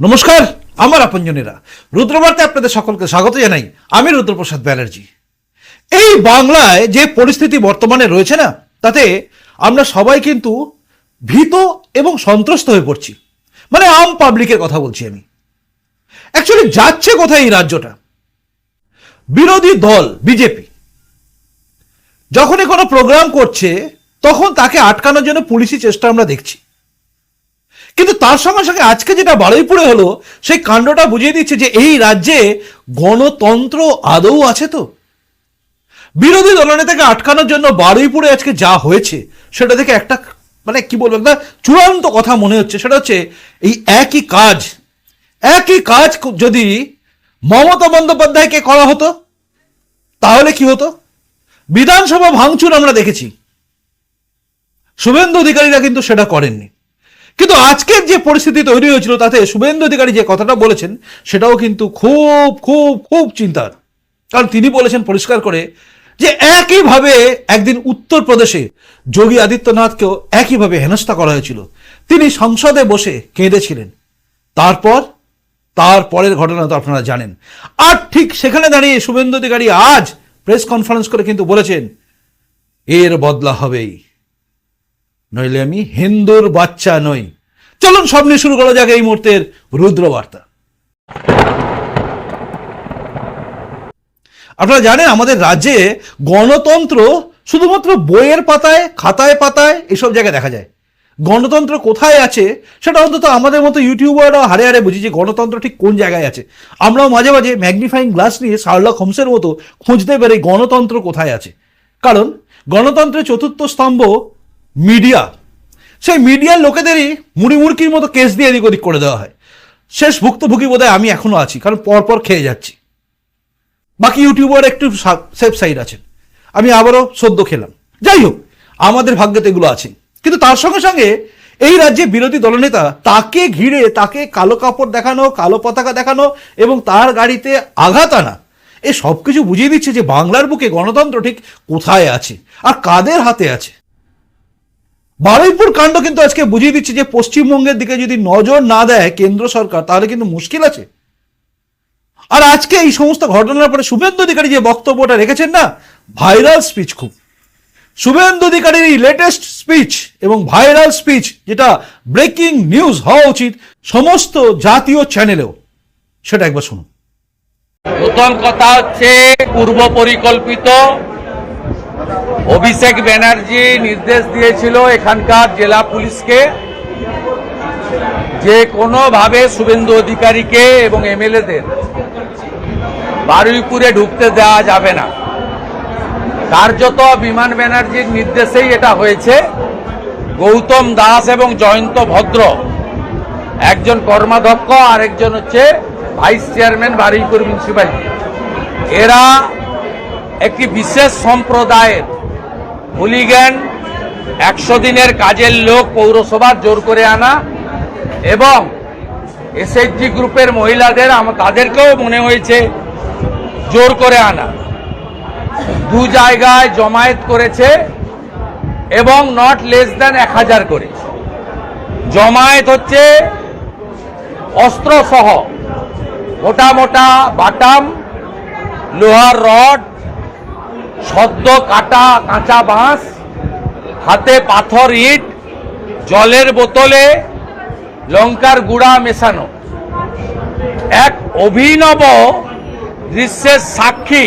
নমস্কার, আমার আপনজনেরা। রুদ্রবার্তে আপনাদের সকলকে স্বাগত জানাই। আমি রুদ্রপ্রসাদ ব্যানার্জি। এই বাংলায় যে পরিস্থিতি বর্তমানে রয়েছে না, তাতে আমরা সবাই কিন্তু ভীত এবং সন্ত্রস্ত হয়ে পড়ছি। মানে আম পাবলিকের কথা বলছি আমি। অ্যাকচুয়ালি যাচ্ছে কোথায় এই রাজ্যটা? বিরোধী দল, বিজেপি। যখনই কোনো প্রোগ্রাম করছে, তখন তাকে আটকানোর জন্য পুলিশি চেষ্টা আমরা দেখছি। কিন্তু তার সঙ্গে সঙ্গে আজকে যেটা বারুইপুরে হলো, সেই কাণ্ডটা বুঝিয়ে দিচ্ছে যে এই রাজ্যে গণতন্ত্র আদৌ আছে তো? বিরোধী দলনেতাকে আটকানোর জন্য বারুইপুরে আজকে যা হয়েছে, সেটা থেকে একটা মানে কি বলব, একটা চূড়ান্ত কথা মনে হচ্ছে। সেটা হচ্ছে এই একই কাজ একই কাজ যদি মমতা বন্দ্যোপাধ্যায়কে করা হতো, তাহলে কি হতো? বিধানসভা ভাঙচুর আমরা দেখেছি। শুভেন্দু অধিকারীরা কিন্তু সেটা করেননি। কিন্তু আজকের যে পরিস্থিতি তৈরি হয়েছিল তাতে শুভেন্দু অধিকারী যে কথাটা বলেছেন, সেটাও কিন্তু খুব খুব খুব চিন্তার। কারণ তিনি বলেছেন পরিষ্কার করে যে একইভাবে একদিন উত্তরপ্রদেশে যোগী আদিত্যনাথকেও একইভাবে হেনস্থা করা হয়েছিল। তিনি সংসদে বসে কেঁদেছিলেন। তারপর তারপরের ঘটনা তো আপনারা জানেন। আর ঠিক সেখানে দাঁড়িয়ে শুভেন্দু অধিকারী আজ প্রেস কনফারেন্স করে কিন্তু বলেছেন, এর বদলা হবেই। নইলে আমি হিন্দুর বাচ্চা নই। চলুন, সব নিয়ে শুরু করা যাক এই মুহূর্তের রুদ্র বার্তা আপনারা জানেন, আমাদের রাজ্যে গণতন্ত্র শুধুমাত্র বইয়ের পাতায়, খাতায় পাতায় এসব জায়গায় দেখা যায়। গণতন্ত্র কোথায় আছে, সেটা অন্তত আমাদের মতো ইউটিউবাররা হারে হারে বুঝি যে গণতন্ত্র ঠিক কোন জায়গায় আছে। আমরাও মাঝে মাঝে ম্যাগনিফাইং গ্লাস নিয়ে শার্লক হোমসের মতো খুঁজতে পারি গণতন্ত্র কোথায় আছে। কারণ, গণতন্ত্রের চতুর্থ স্তম্ভ মিডিয়া। সেই মিডিয়ার লোকেদেরই মুড়ি মুড়কির মতো কেস দিয়ে এদিক ওদিক করে দেওয়া হয়। শেষ ভুক্তভোগী বোধহয় আমি এখনও আছি, কারণ পরপর খেয়ে যাচ্ছি। বাকি ইউটিউবার একটু সেফ সাইড আছেন। আমি আবারও সদ্য খেলাম। যাই হোক, আমাদের ভাগ্যে এগুলো আছে। কিন্তু তার সঙ্গে সঙ্গে এই রাজ্যে বিরোধী দলনেতা তাকে ঘিরে, তাকে কালো কাপড় দেখানো, কালো পতাকা দেখানো এবং তার গাড়িতে আঘাত আনা, এ সব কিছু বুঝিয়ে দিচ্ছে যে বাংলার বুকে গণতন্ত্র ঠিক কোথায় আছে আর কাদের হাতে আছে। বারুইপুর কাণ্ড কিন্তু আজকে বুঝিয়ে দিচ্ছে যে পশ্চিমবঙ্গের দিকে যদি নজর না দেয় কেন্দ্র সরকার, তাহলে কিন্তু মুশকিল আছে। আর আজকে এই সমস্ত ঘটনার পরে শুভেন্দু অধিকারী যে বক্তব্যটা রেখেছেন না ভাইরাল স্পিচ খুব। শুভেন্দু অধিকারীর এই লেটেস্ট স্পিচ এবং ভাইরাল স্পিচ যেটা ব্রেকিং নিউজ হওয়া উচিত সমস্ত জাতীয় চ্যানেলেও সেটা একবার শুনুন। প্রথম কথা হচ্ছে, পূর্ব পরিকল্পিত অভিষেক ব্যানার্জি নির্দেশ দিয়েছিল এখানকার জেলা পুলিশকে যে কোনোভাবে শুভেন্দু অধিকারীকে এবং এমএলএদের বারুইপুরে ঢুকতে দেওয়া যাবে না। কার্যত বিমান ব্যানার্জির নির্দেশেই এটা হয়েছে। গৌতম দাস এবং জয়ন্ত ভদ্র, একজন কর্মাধ্যক্ষ আর একজন হচ্ছে ভাইস চেয়ারম্যান বারুইপুর মিউনিসিপ্যালিটি। এরা একটি বিশেষ সম্প্রদায়ের হুলিগ্যান একশো দিনের কাজের লোক পৌরসভার জোর করে আনা এবং এসএইচজি গ্রুপের মহিলাদের তাদেরকেও মনে হয়েছে জোর করে আনা। দু জায়গায় জমায়েত করেছে এবং নট লেস দেন এক হাজার করে। জমায়েত হচ্ছে অস্ত্রসহ মোটা মোটা বাটাম, লোহার রড সদ্য কাটা কাঁচা বাঁশ, হাতে পাথর ইট, জলের বোতলে লঙ্কার গুঁড়া মেশানো। এক অভিনব দৃশ্যের সাক্ষী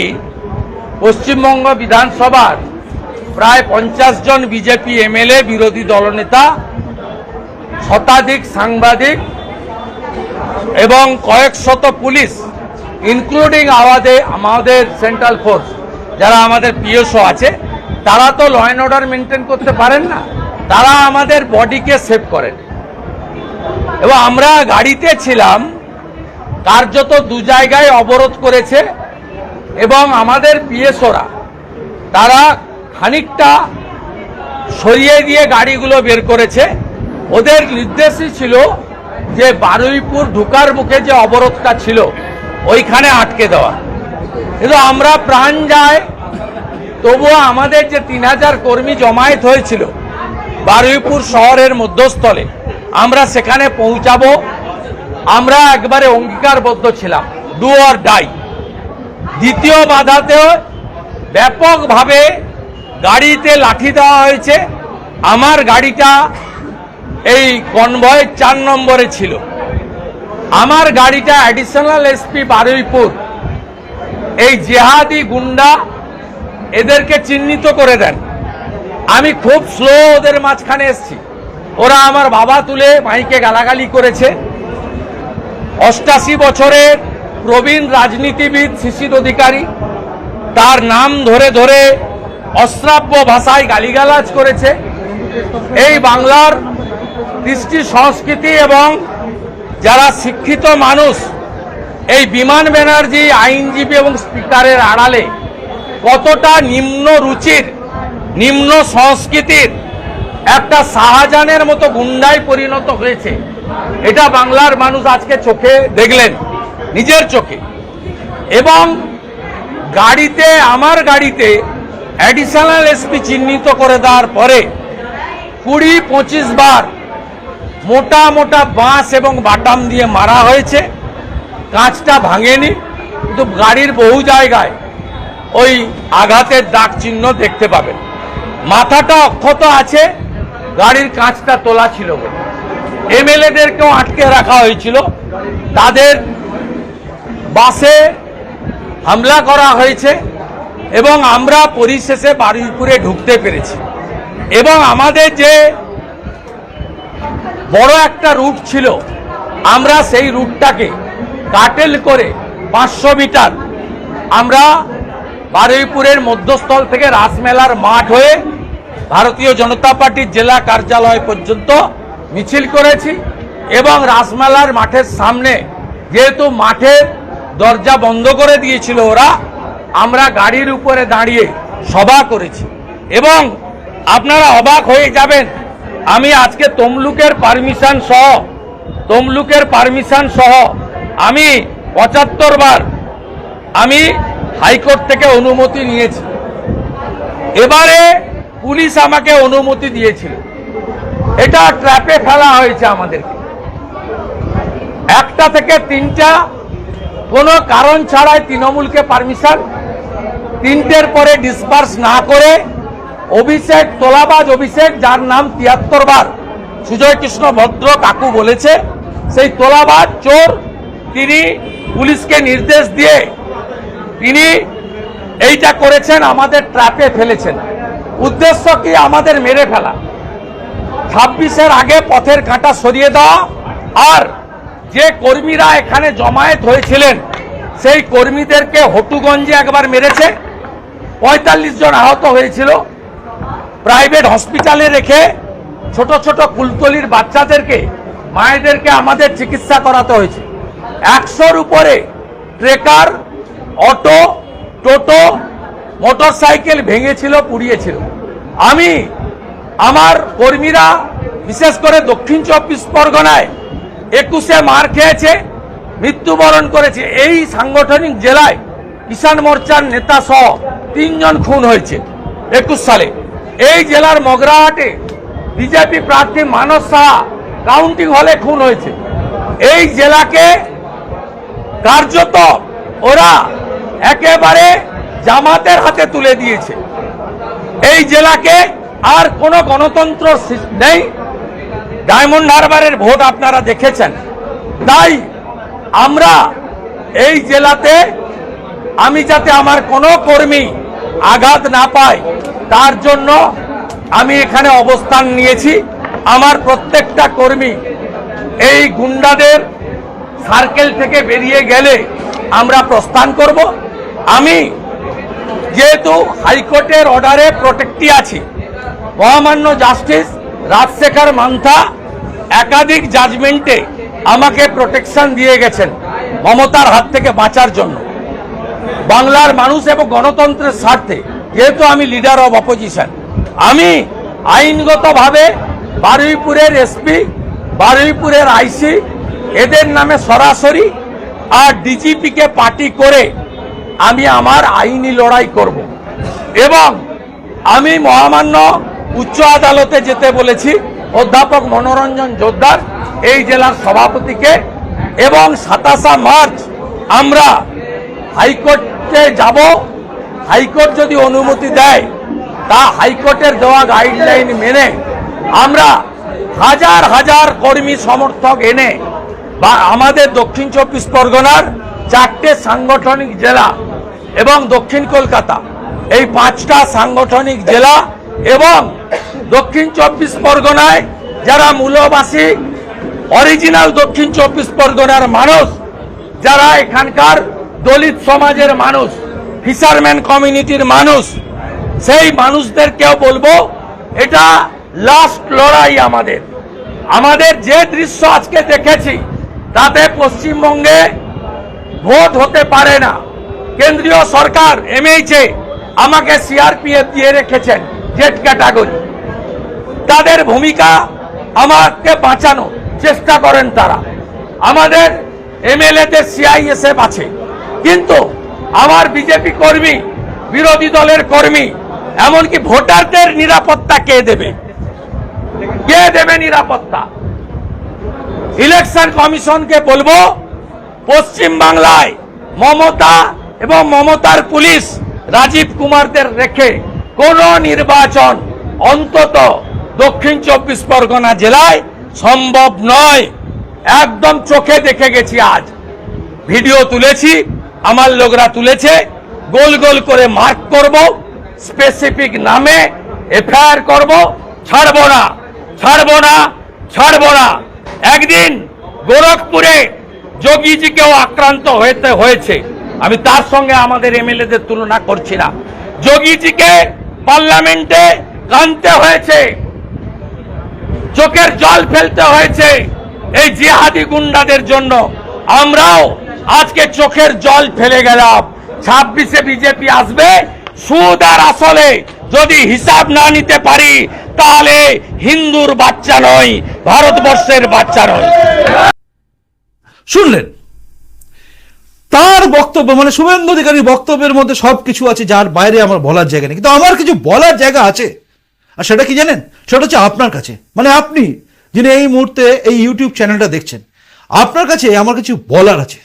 পশ্চিমবঙ্গ বিধানসভার প্রায় পঞ্চাশ জন বিজেপি এমএলএ, বিরোধী দলনেতা, শতাধিক সাংবাদিক এবং কয়েক শত পুলিশ ইনক্লুডিং আমাদের আমাদের সেন্ট্রাল ফোর্স যারা আমাদের পিএসও আছে, তারা তো ল অ্যান্ড অর্ডার মেনটেন করতে পারেন না। তারা আমাদের বডিকে সেভ করেন। এবং আমরা গাড়িতে ছিলাম, কার্যত দু জায়গায় অবরোধ করেছে, এবং আমাদের পিএসওরা, তারা খানিকটা সরিয়ে দিয়ে গাড়িগুলো বের করেছে। ওদের নির্দেশই ছিল যে বারুইপুর ঢুকার মুখে যে অবরোধটা ছিল, ওইখানে আটকে দেওয়া। কিন্তু আমরা প্রাণ যায়। তবুও আমাদের যে তিন হাজার কর্মী জমায়েত হয়েছিল, বারুইপুর শহরের মধ্যস্থলে, আমরা সেখানে পৌঁছাবো। আমরা একবারে অঙ্গীকারবদ্ধ ছিলাম ডু অর ডাই দ্বিতীয় বাধাতেও ব্যাপকভাবে গাড়িতে লাঠি দেওয়া হয়েছে। আমার গাড়িটা এই কনভয়ের চার নম্বরে ছিল। আমার গাড়িটা অ্যাডিশনাল এসপি বারুইপুর এই জেহাদি গুন্ডা এদেরকে চিহ্নিত করে দেন। আমি খুব স্লো ওদের মাঝখানে এসছি। ওরা আমার বাবা তুলে মাইকে গালাগালি করেছে। অষ্টাশি বছরের প্রবীণ রাজনীতিবিদ, শিশির অধিকারী, তার নাম ধরে ধরে অশ্রাব্য ভাষায় গালিগালাজ করেছে। এই বাংলার কৃষ্টি সংস্কৃতি এবং যারা শিক্ষিত মানুষ এই বিমান ব্যানার্জি, আইনজীবী এবং স্পিকারের আড়ালে কতটা নিম্ন রুচির, নিম্ন সংস্কৃতির একটা শাহজাহানের মতো গুন্ডায় পরিণত হয়েছে, এটা বাংলার মানুষ আজকে চোখে দেখলেন, নিজের চোখে। এবং গাড়িতে, আমার গাড়িতে অ্যাডিশনাল এসপি চিহ্নিত করে দেওয়ার পরে কুড়ি পঁচিশ বার মোটা মোটা বাঁশ এবং বাটাম দিয়ে মারা হয়েছে। কাঁচটা ভাঙেনি, কিন্তু গাড়ির বহু জায়গায় ওই আঘাতের দাগ চিহ্ন দেখতে পাবেন। মাথাটা অক্ষত আছে, গাড়ির কাঁচটা তোলা ছিল বলে। এমএলএদেরকেও আটকে রাখা হয়েছিল। তাদের বাসে হামলা করা হয়েছে এবং আমরা পরিশেষে বারুইপুরে ঢুকতে পেরেছি। এবং আমাদের যে বড় একটা রুট ছিল, আমরা সেই রুটটাকে কাটেল করে পাঁচশো মিটার। আমরা বারুইপুরের মধ্যস্থল থেকে রাসমেলার মাঠ হয়ে ভারতীয় জনতা পার্টির জেলা কার্যালয় পর্যন্ত মিছিল করেছি এবং রাসমেলার মাঠের সামনে যেহেতু মাঠের দরজা বন্ধ করে দিয়েছিল ওরা, আমরা গাড়ির উপরে দাঁড়িয়ে সভা করেছি। এবং আপনারা অবাক হয়ে যাবেন, আমি আজকে তমলুকের পারমিশন সহ, তমলুকের পারমিশন সহ আমি পঁচাত্তর বার আমি হাইকোর্ট থেকে অনুমতি নিয়েছি। এবারে পুলিশ আমাকে অনুমতি দিয়েছিল। এটা ট্র্যাপে ফেলা হয়েছে আমাদেরকে। একটা থেকে তিনটা, কোনো কারণ ছাড়াই তৃণমূলকে পারমিশন, তিনটের পরে ডিসপার্স না করে অভিষেক তোলাবাজ অভিষেক, যার নাম তিয়াত্তর বার সুজয় কৃষ্ণ ভদ্র কাকু বলেছে, সেই তোলাবাজ চোর তিনি পুলিশকে নির্দেশ দিয়ে তিনি এইটা করেছেন, আমাদের ট্র্যাপে ফেলেছেন। উদ্দেশ্য কি? আমাদের মেরে ফেলা। ছাব্বিশের আগে পথের কাঁটা সরিয়ে দেওয়া আর যে কর্মীরা এখানে জমায়েত হয়েছিলেন, সেই কর্মীদেরকে হটুগঞ্জে একবার মেরেছে। পঁয়তাল্লিশ জন আহত হয়েছিল। প্রাইভেট হসপিটালে রেখে ছোট ছোট কুলতলির বাচ্চাদেরকে, মায়েদেরকে আমাদের চিকিৎসা করাতে হয়েছে। একশোর উপরে trekker, auto, toto motorcycle ভেঙেছিল, পুড়িয়েছিল। আমি, আমার কর্মীরা, বিশেষ করে দক্ষিণ চব্বিশ পরগনায় একুশে মার খেয়েছে, মৃত্যুবরণ করেছে। এই সাংগঠনিক জেলায় কিষাণ মোর্চার নেতা সহ তিনজন খুন হয়েছে একুশ সালে। এই জেলার মগরাহাটে বিজেপি প্রার্থী মানস সাহা কাউন্টিং হলে খুন হয়েছে। এই জেলাকে কার্যত ওরা একেবারে জামাতের হাতে তুলে দিয়েছে। এই জেলাকে আর কোনো গণতন্ত্র নেই। ডায়মন্ড হারবারের ভোট আপনারা দেখেছেন। তাই আমরা এই জেলাতে আমি যাতে আমার কোনো কর্মী আঘাত না পায়, তার জন্য আমি এখানে অবস্থান নিয়েছি। আমার প্রত্যেকটা কর্মী এই গুন্ডাদের সার্কেল থেকে বেরিয়ে গেলে আমরা প্রস্থান করব। আমি যেহেতু হাইকোর্টের অর্ডারে প্রোটেক্টি আছি। মহামান্য জাস্টিস রাজশেখর মান্থা একাধিক জাজমেন্টে আমাকে প্রোটেকশন দিয়ে গেছেন মমতার হাত থেকে বাঁচার জন্য। বাংলার মানুষ এবং গণতন্ত্রের স্বার্থে, যেহেতু আমি লিডার অব অপোজিশন আমি আইনগতভাবে বারুইপুরের এসপি বারুইপুরের আইসি এদের নামে সরাসরি আর ডিজিপিকে পার্টি করে আমি আমার আইনি লড়াই করব। এবং আমি মহামান্য উচ্চ আদালতে যেতে বলেছি, অধ্যাপক মনোরঞ্জন জোদ্দার এই জেলার সভাপতিকে। এবং সাতাশা মার্চ আমরা হাইকোর্টে যাব। হাইকোর্ট যদি অনুমতি দেয়, তা হাইকোর্টের দেওয়া গাইডলাইন মেনে আমরা হাজার হাজার কর্মী সমর্থক এনে বা আমাদের দক্ষিণ চব্বিশ পরগনার চারটে সাংগঠনিক জেলা এবং দক্ষিণ কলকাতা, এই পাঁচটা সাংগঠনিক জেলা এবং দক্ষিণ চব্বিশ পরগনায় যারা মূলবাসী, অরিজিনাল দক্ষিণ চব্বিশ পরগনার মানুষ, যারা এখানকার দলিত সমাজের মানুষ ফিশারম্যান কমিউনিটির মানুষ, সেই মানুষদেরকেও বলব, এটা লাস্ট লড়াই আমাদের। আমাদের যে দৃশ্য আজকে দেখেছি তাতে পশ্চিমবঙ্গে ভোট হতে পারে না। কেন্দ্রীয় সরকার এমএইচে আমাকে সিআরপিএফ দিয়ে রেখেছেন জেট ক্যাটাগরি। তাদের ভূমিকা আমাকে বাঁচানো চেষ্টা করেন তারা। আমাদের এমএলএতে সিআইএসএফ আছে। কিন্তু আমার বিজেপি কর্মী, বিরোধী দলের কর্মী, এমনকি ভোটারদের নিরাপত্তা কে দেবে? কে দেবে নিরাপত্তা? ইলেকশন কমিশনকে বলব, পশ্চিম বাংলায় মমতা এবং মমতার পুলিশ রাজীব কুমারদের রেখে কোন নির্বাচন অন্তত দক্ষিণ চব্বিশ পরগনা জেলায় সম্ভব নয়। একদম চোখে দেখে গেছি আজ। ভিডিও তুলেছি, আমার লোকরা তুলেছে, গোল গোল করে মার্ক করব স্পেসিফিক নামে এফআইআর করব, ছাড়বো না ছাড়বো না ছাড়বো না। একদিন গোরখপুরে যোগীজিকেও আক্রান্ত হয়েতে হয়েছে। আমি তার সঙ্গে আমাদের এমএলএদের তুলনা করছি না। যোগীজিকে পার্লামেন্টে কানতে হয়েছে। চোখের জল ফেলতে হয়েছে এই জিহাদি গুন্ডাদের জন্য। আমরাও আজকে চোখের জল ফেলে গেলাম। ছাব্বিশে বিজেপি আসবে, সুদ আর আসলে যদি হিসাব না নিতে পারি তাহলে হিন্দুর বাচ্চা নয়, ভারতবর্ষের বাচ্চা নয়। শুনলেন? তার বক্তব্য মানে শুভেন্দু অধিকারীর বক্তব্যের মধ্যে সব কিছু আছে যার বাইরে আমার বলার জায়গা নেই। কিন্তু আমার কিছু বলার জায়গা আছে। আর সেটা কি জানেন? সেটা হচ্ছে আপনার কাছে। মানে আপনি যিনি এই মুহূর্তে এই ইউটিউব চ্যানেলটা দেখছেন, আপনার কাছে আমার কিছু বলার আছে।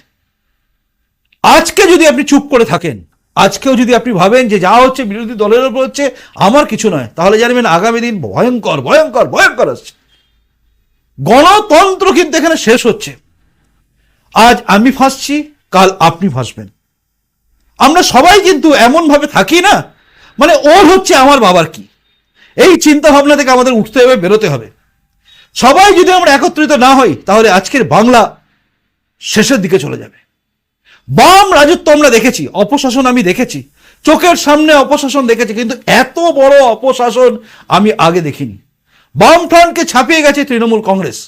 আজকে যদি আপনি চুপ করে থাকেন আজকেও যদি আপনি ভাবেন যে যা হচ্ছে, বিরোধী দলের উপর হচ্ছে, আমার কিছু নয়। তাহলে জানবেন আগামী দিন ভয়ঙ্কর ভয়ঙ্কর ভয়ঙ্কর আসছে গণতন্ত্র কিন্তু এখানে শেষ হচ্ছে। আজ আমি ফাঁসছি, কাল আপনি ফাঁসবেন। আমরা সবাই কিন্তু এমন ভাবে থাকি না মানে ওর হচ্ছে আমার বাবার কি? এই চিন্তা ভাবনা থেকে আমাদের উঠতে হবে, বেরোতে হবে। সবাই যদি আমরা একত্রিত না হই, তাহলে আজকের বাংলা শেষের দিকে চলে যাবে। বাম রাজত্ব আমরা দেখেছি, অপশাসন আমি দেখেছি, চোখের সামনে অপশাসন দেখেছি, কিন্তু এত বড় অপশাসন আমি আগে দেখিনি। বাম বামফ্রন্টকে ছাপিয়ে গেছে তৃণমূল কংগ্রেস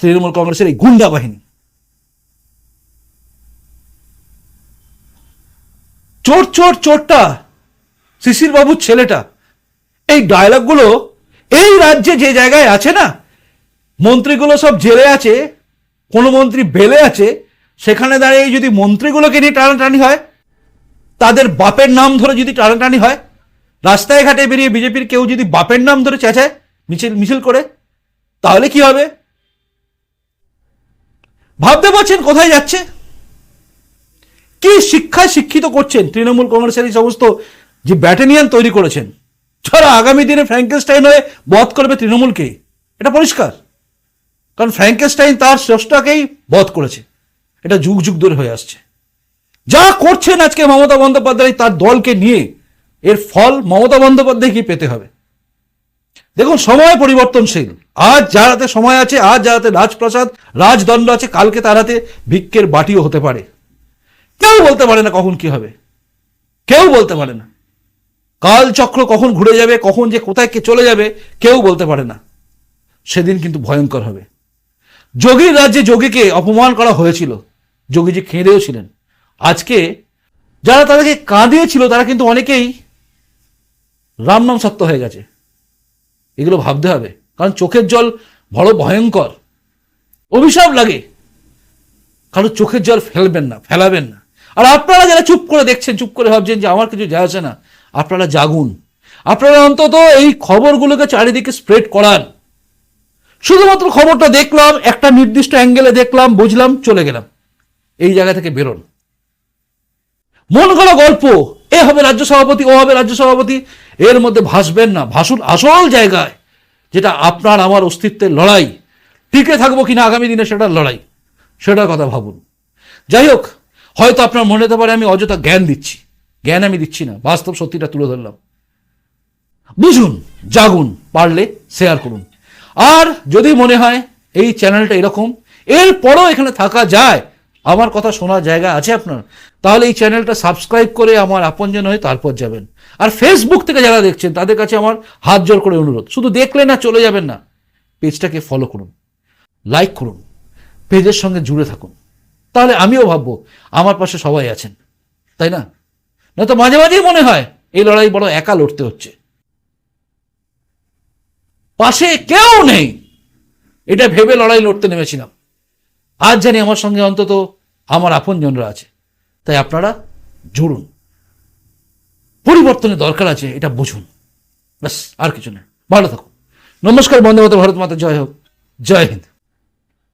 তৃণমূল কংগ্রেসের এই গুন্ডা বাহিনী। চোর চোর চোরটা, শিশির বাবুর ছেলেটা, এই ডায়লগগুলো এই রাজ্যে যে জায়গায় আছে না, মন্ত্রীগুলো সব জেলে আছে, কোনো মন্ত্রী বেলে আছে সেখানে দাঁড়িয়ে যদি মন্ত্রীগুলোকে নিয়ে টানাটানি হয়, তাদের বাপের নাম ধরে যদি টানাটানি হয়, রাস্তায় ঘাটে বেরিয়ে বিজেপির কেউ যদি বাপের নাম ধরে চেঁচায়, মিছিল মিছিল করে, তাহলে কি হবে? ভাবতে পারছেন কোথায় যাচ্ছে? কি শিক্ষায় শিক্ষিত করছেন তৃণমূল কংগ্রেসের এই সমস্ত যে ব্যাটালিয়ান তৈরি করেছেন? যারা আগামী দিনে ফ্র্যাঙ্কেস্টাইন হয়ে বধ করবে তৃণমূলকে, এটা পরিষ্কার। কারণ ফ্র্যাঙ্কেস্টাইন তার স্রষ্টাকেই বধ করেছে। এটা যুগ যুগ ধরে হয়ে আসছে। যা করছেন আজকে মমতা বন্দ্যোপাধ্যায় তার দলকে নিয়ে, এর ফল মমতা বন্দ্যোপাধ্যায়কে পেতে হবে। দেখুন, সময় পরিবর্তনশীল। আজ যার হাতে সময় আছে, আজ যার হাতে রাজপ্রাসাদ, রাজদণ্ড আছে, কালকে তার হাতে ভিক্ষের বাটিও হতে পারে। কেউ বলতে পারে না কখন কি হবে। কেউ বলতে পারে না। কাল চক্র কখন ঘুরে যাবে, কখন যে কোথায় কে চলে যাবে, কেউ বলতে পারে না। সেদিন কিন্তু ভয়ঙ্কর হবে। যোগীর রাজ্যে যোগীকে অপমান করা হয়েছিল। যোগী যে খেঁদেও ছিলেন। আজকে যারা তাদেরকে কাঁদিয়েছিল, তারা কিন্তু অনেকেই রামনাম সত্য হয়ে গেছে। এগুলো ভাবতে হবে। কারণ চোখের জল বড় ভয়ঙ্কর। অভিশাপ লাগে। কারও চোখের জল ফেলবেন না, ফেলাবেন না। আর আপনারা যারা চুপ করে দেখছেন, চুপ করে ভাবছেন যে আমার কিছু যায় আসে না, আপনারা জাগুন। আপনারা অন্তত এই খবরগুলোকে চারিদিকে স্প্রেড করান। শুধুমাত্র খবরটা দেখলাম, একটা নির্দিষ্ট অ্যাঙ্গেলে দেখলাম, বুঝলাম, চলে গেলাম। এই জায়গা থেকে বেরোন। মন করা গল্প, এ হবে রাজ্য সভাপতি, ও হবে রাজ্য সভাপতি, এর মধ্যে ভাসবেন না। ভাসুন আসল জায়গায়, যেটা আপনার আমার অস্তিত্বের লড়াই। টিকে থাকব কিনা আগামী দিনে সেটার লড়াই। সেটার কথা ভাবুন। যাই হোক, হয়তো আপনার মনে হতে পারে আমি অযথা জ্ঞান দিচ্ছি। জ্ঞান আমি দিচ্ছি না, বাস্তব সত্যিটা তুলে ধরলাম। বুঝুন, জাগুন, পারলে শেয়ার করুন। আর যদি মনে হয় এই চ্যানেলটা এরকম, এরপরও এখানে থাকা যায় আমার কথা শোনার জায়গা আছে আপনার? তাহলে এই চ্যানেলটা সাবস্ক্রাইব করে আমার আপনজন হয়ে তারপর যাবেন। আর ফেসবুক থেকে যারা দেখছেন, তাদের কাছে আমার হাত জোর করে অনুরোধ। শুধু দেখলে না, চলে যাবেন না। পেজটাকে ফলো করুন লাইক করুন, পেজের সঙ্গে জুড়ে থাকুন। তাহলে আমিও ভাববো, আমার পাশে সবাই আছেন। তাই না? নয়তো মাঝে মাঝেই মনে হয়, এই লড়াই বড় একা লড়তে হচ্ছে। পাশে কেউ নেই। এটা ভেবে লড়াই লড়তে নেমেছিলাম। আজ জানি আমার সঙ্গে অন্তত আমার আপনজনরা আছে। তাই আপনারা জুড়ুন। পরিবর্তনের দরকার আছে, এটা বুঝুন। ব্যাস, আর কিছু না। ভালো থাকুন। নমস্কার বন্দে ভারত মাতা, জয় হোক। জয় হিন্দ।